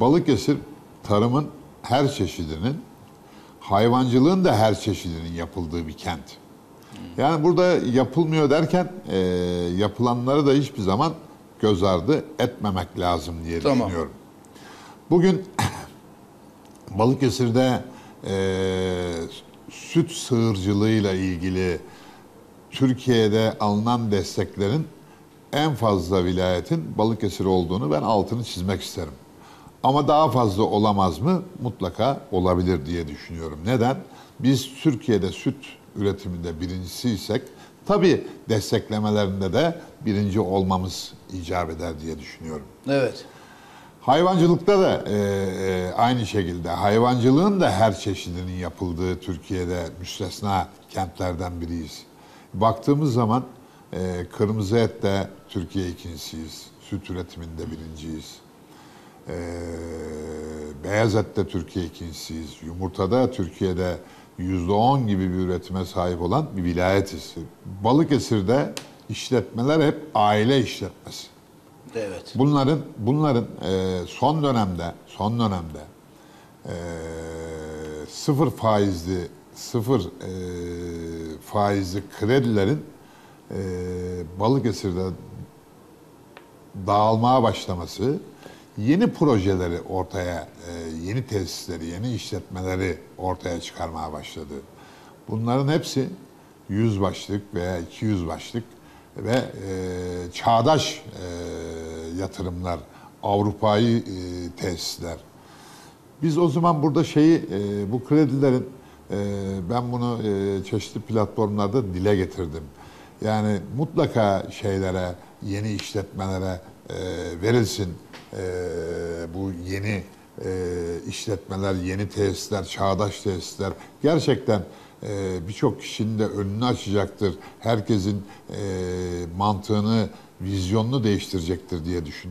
Balıkesir tarımın her çeşidinin, hayvancılığın da her çeşidinin yapıldığı bir kent. Yani burada yapılmıyor derken e, yapılanları da hiçbir zaman göz ardı etmemek lazım diye Tamam. düşünüyorum. Bugün Balıkesir'de e, süt sığırcılığıyla ilgili Türkiye'de alınan desteklerin en fazla vilayetin Balıkesir olduğunu ben altını çizmek isterim. Ama daha fazla olamaz mı? Mutlaka olabilir diye düşünüyorum. Neden? Biz Türkiye'de süt üretiminde birincisiysek tabii desteklemelerinde de birinci olmamız icap eder diye düşünüyorum. Evet. Hayvancılıkta da e, e, aynı şekilde hayvancılığın da her çeşidinin yapıldığı Türkiye'de müstesna kentlerden biriyiz. Baktığımız zaman e, kırmızı ette Türkiye ikincisiyiz. Süt üretiminde birinciyiz. E, beyaz ette Türkiye ikincisiyiz. Yumurtada Türkiye'de yüzde on gibi bir üretime sahip olan bir vilayetiz. Balıkesir'de işletmeler hep aile işletmesi. Evet. Bunların bunların e, son dönemde son dönemde e, sıfır faizli sıfır e, faizli kredilerin e, Balıkesir'de dağılmaya başlaması yeni projeleri ortaya, e, yeni tesisleri, yeni işletmeleri ortaya çıkarmaya başladı. Bunların hepsi 100 başlık veya 200 başlık ve e, çağdaş e, yatırımlar, Avrupa'yı tesisler. Biz o zaman burada şeyi, bu kredilerin, ben bunu çeşitli platformlarda dile getirdim. Yani mutlaka şeylere, yeni işletmelere e, verilsin. E, bu yeni e, işletmeler, yeni tesisler, çağdaş tesisler gerçekten e, birçok kişinin de önünü açacaktır. Herkesin e, mantığını, vizyonunu değiştirecektir diye düşünüyorum.